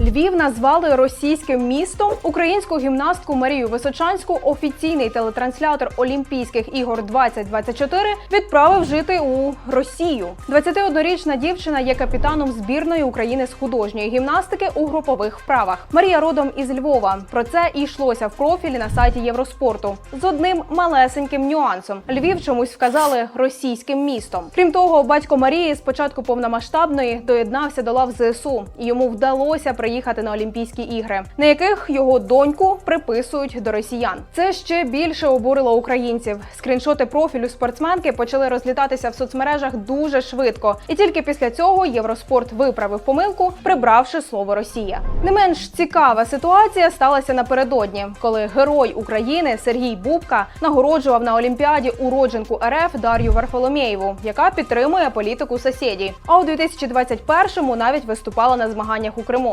Львів назвали російським містом. Українську гімнастку Марію Височанську офіційний телетранслятор Олімпійських ігор 2024 відправив жити у Росію. 21-річна дівчина є капітаном збірної України з художньої гімнастики у групових вправах. Марія родом із Львова. Про це і йшлося в профілі на сайті Євроспорту з одним малесеньким нюансом. Львів чомусь вказали російським містом. Крім того, батько Марії з початку повномасштабної доєднався до лав ЗСУ, йому вдалося приїхати на Олімпійські ігри, на яких його доньку приписують до росіян. Це ще більше обурило українців. Скріншоти профілю спортсменки почали розлітатися в соцмережах дуже швидко, і тільки після цього Євроспорт виправив помилку, прибравши слово Росія. Не менш цікава ситуація сталася напередодні, коли герой України Сергій Бубка нагороджував на Олімпіаді уродженку РФ Дар'ю Варфоломєєву, яка підтримує політику сусідів. А у 2021-му навіть виступала на змаганнях у Криму.